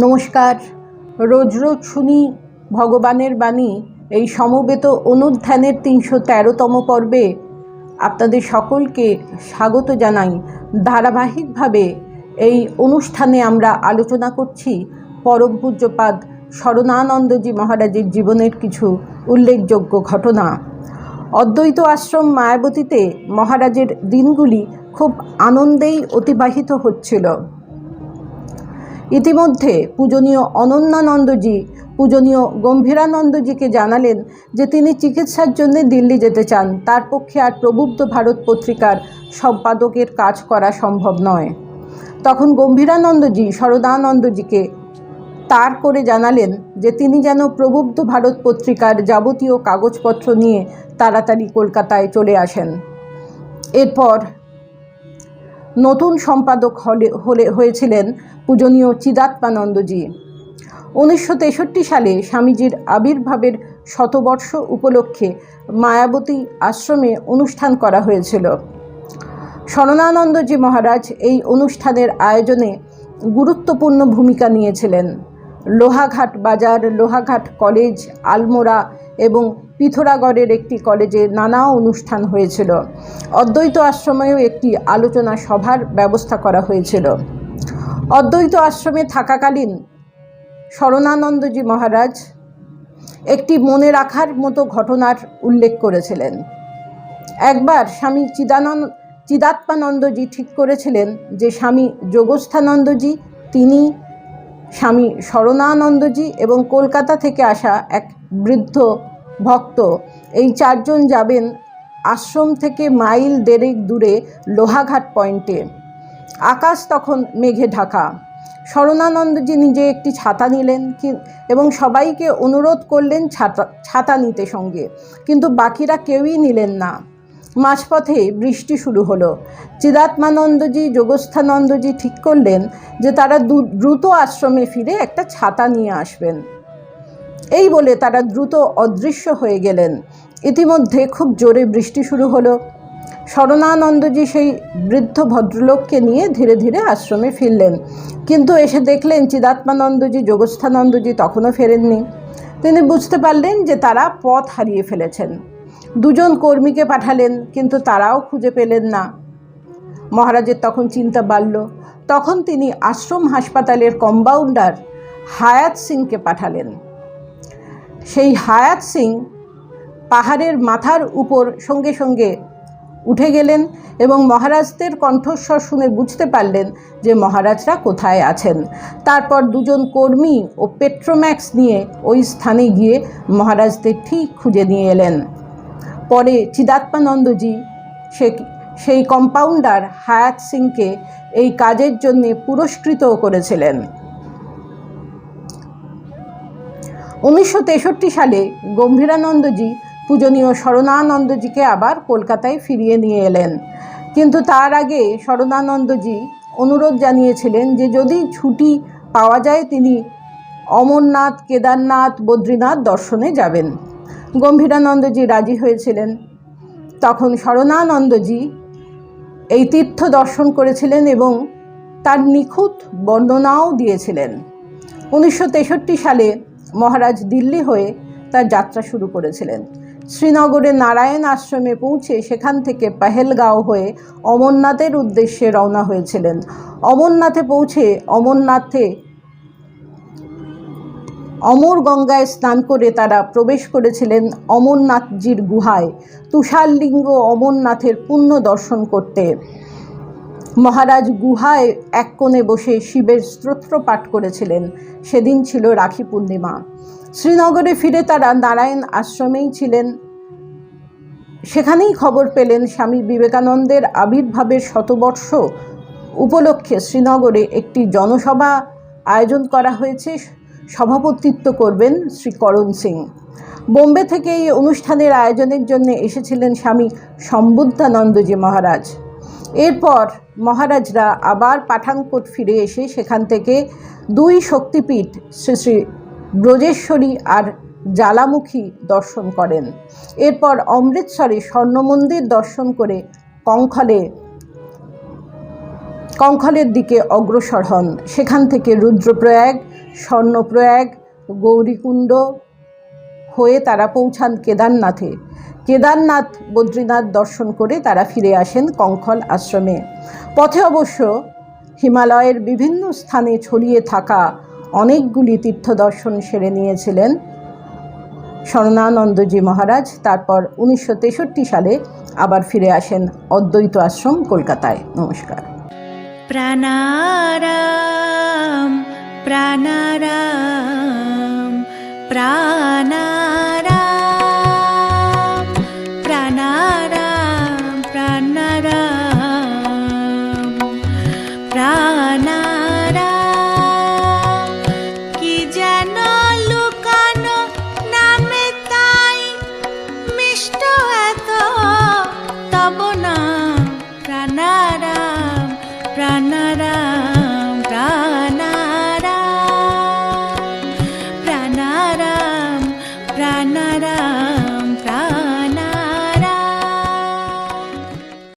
নমস্কার। রোজ রোজ শুনি ভগবানের বাণী, এই সমবেত অনুধ্যানের তিনশো তেরোতম পর্বে। আপনাদের সকলকে স্বাগত জানাই। ধারাবাহিকভাবে এই অনুষ্ঠানে আমরা আলোচনা করছি পরম পূজ্যপাদ শরণানন্দজি মহারাজের জীবনের কিছু উল্লেখযোগ্য ঘটনা। অদ্বৈত আশ্রম মায়াবতীতে মহারাজের দিনগুলি খুব আনন্দেই অতিবাহিত হচ্ছিল। ইতিমধ্যে পূজনীয় অনন্যানন্দজি পূজনীয় গম্ভীরানন্দজিকে জানালেন যে তিনি চিকিৎসার জন্য দিল্লি যেতে চান। তার পক্ষে আর প্রবুদ্ধ ভারত পত্রিকার সম্পাদকের কাজ করা সম্ভব নয়। তখন গম্ভীরানন্দজি শরদানন্দজিকে তার করে জানালেন যে তিনি যেন প্রবুদ্ধ ভারত পত্রিকার যাবতীয় কাগজপত্র নিয়ে তাড়াতাড়ি কলকাতায় চলে আসেন। এরপর নতুন সম্পাদক হলে হলে, হয়েছিলেন পূজনীয় চিদাত্মানন্দজি। উনিশশো তেষট্টি সালে স্বামীজির আবির্ভাবের শতবর্ষ উপলক্ষে মায়াবতী আশ্রমে অনুষ্ঠান করা হয়েছিল। শরণানন্দজি মহারাজ এই অনুষ্ঠানের আয়োজনে গুরুত্বপূর্ণ ভূমিকা নিয়েছিলেন। লোহাঘাট বাজার, লোহাঘাট কলেজ, আলমোড়া এবং পিথোরাগড়ের একটি কলেজে নানা অনুষ্ঠান হয়েছিল। অদ্বৈত আশ্রমেও একটি আলোচনা সভার ব্যবস্থা করা হয়েছিল। অদ্বৈত আশ্রমে থাকাকালীন শরণানন্দজি মহারাজ একটি মনে রাখার মতো ঘটনার উল্লেখ করেছিলেন। একবার স্বামী চিদানন্দ চিদাত্মানন্দজি ঠিক করেছিলেন যে স্বামী যোগস্থানন্দজি, তিনি স্বামী শরণানন্দজি এবং কলকাতা থেকে আসা এক বৃদ্ধ ভক্ত। এই চারজন যাবেন আশ্রম থেকে মাইল দেড়েক দূরে লোহাঘাট পয়েন্টে। আকাশ তখন মেঘে ঢাকা। শরণানন্দজি নিজে একটি ছাতা নিলেন এবং সবাইকে অনুরোধ করলেন ছাতা ছাতা নিতে সঙ্গে। কিন্তু বাকিরা কেউই নিলেন না। মাঝপথে বৃষ্টি শুরু হলো। চিদাত্মানন্দজি, যোগস্থানন্দজি ঠিক করলেন যে তারা দ্রুত আশ্রমে ফিরে একটা ছাতা নিয়ে আসবেন। এই বলে তারা দ্রুত অদৃশ্য হয়ে গেলেন। ইতিমধ্যে খুব জোরে বৃষ্টি শুরু হলো। শরণানন্দজি সেই বৃদ্ধ ভদ্রলোককে নিয়ে ধীরে ধীরে আশ্রমে ফিরলেন। কিন্তু এসে দেখলেন চিদাত্মানন্দজি, যোগস্থানন্দজি তখনও ফেরেননি। তিনি বুঝতে পারলেন যে তারা পথ হারিয়ে ফেলেছেন। দুজন কর্মীকে পাঠালেন, কিন্তু তারাও খুঁজে পেলেন না। মহারাজের তখন চিন্তা বাড়ল। তখন তিনি আশ্রম হাসপাতালের কম্পাউন্ডার হায়াত সিংকে পাঠালেন। সেই হায়াত সিং পাহাড়ের মাথার উপর সঙ্গে সঙ্গে উঠে গেলেন এবং মহারাজদের কণ্ঠস্বর শুনে বুঝতে পারলেন যে মহারাজরা কোথায় আছেন। তারপর দুজন কর্মী ও পেট্রোম্যাক্স নিয়ে ওই স্থানে গিয়ে মহারাজদের ঠিক খুঁজে নিয়ে এলেন। পরে চিদাত্মানন্দজি সে সেই কম্পাউন্ডার হায়াত সিংকে এই কাজের জন্যে পুরস্কৃতও করেছিলেন। উনিশশো তেষট্টি সালে গম্ভীরানন্দজি পূজনীয় শরণানন্দজিকে আবার কলকাতায় ফিরিয়ে নিয়ে এলেন। কিন্তু তার আগে শরণানন্দজি অনুরোধ জানিয়েছিলেন যে যদি ছুটি পাওয়া যায়, তিনি অমরনাথ, কেদারনাথ, বদ্রীনাথ দর্শনে যাবেন। গম্ভীরানন্দজি রাজি হয়েছিলেন। তখন শরণানন্দজি এই তীর্থ দর্শন করেছিলেন এবং তার নিখুঁত বর্ণনাও দিয়েছিলেন। উনিশশো তেষট্টি সালে মহারাজ দিল্লি হয়ে তার যাত্রা শুরু করেছিলেন। শ্রীনগরে নারায়ণ আশ্রমে পৌঁছে সেখান থেকে পেহেলগাঁও হয়ে অমরনাথের উদ্দেশ্যে রওনা হয়েছিলেন। অমরনাথে পৌঁছে অমরনাথে অমর গঙ্গায় স্নান করে তারা প্রবেশ করেছিলেন অমরনাথজির গুহায়। তুষারলিঙ্গ অমরনাথের পুণ্য দর্শন করতে। মহারাজ গুহায় এক কোণে বসে শিবের স্তোত্র পাঠ করেছিলেন। সেদিন ছিল রাখি পূর্ণিমা। শ্রীনগরে ফিরে তারা নারায়ণ আশ্রমেই ছিলেন। সেখানেই খবর পেলেন স্বামী বিবেকানন্দের আবির্ভাবের শতবর্ষ উপলক্ষে শ্রীনগরে একটি জনসভা আয়োজন করা হয়েছে। সভাপতিত্ব করবেন শ্রী করণ সিং। বোম্বে থেকে এই অনুষ্ঠানের আয়োজনের জন্য এসেছিলেন স্বামী সম্বুদ্ধানন্দজি মহারাজ। এরপর মহারাজরা আবার পাঠানকোট ফিরে এসে সেখান থেকে দুই শক্তিপীঠ শ্রী শ্রী ব্রজেশ্বরী আর জ্বালামুখী দর্শন করেন। এরপর অমৃতসরে স্বর্ণমন্দির দর্শন করে কঙ্খলে, কঙ্খলের দিকে অগ্রসর হন। সেখান থেকে রুদ্রপ্রয়াগ, স্বর্ণপ্রয়াগ, গৌরীকুণ্ড হয়ে তারা পৌঁছান কেদারনাথে। কেদারনাথ বদ্রীনাথ দর্শন করে তারা ফিরে আসেন কঙ্খল আশ্রমে। পথে অবশ্য হিমালয়ের বিভিন্ন স্থানে ছড়িয়ে থাকা অনেকগুলি তীর্থ দর্শন সেরে নিয়েছিলেন স্বর্ণানন্দজি মহারাজ। তারপর উনিশশো তেষট্টি সালে আবার ফিরে আসেন অদ্বৈত আশ্রম কলকাতায়। নমস্কার। প্রাণারাম প্রাণারাম প্রাণা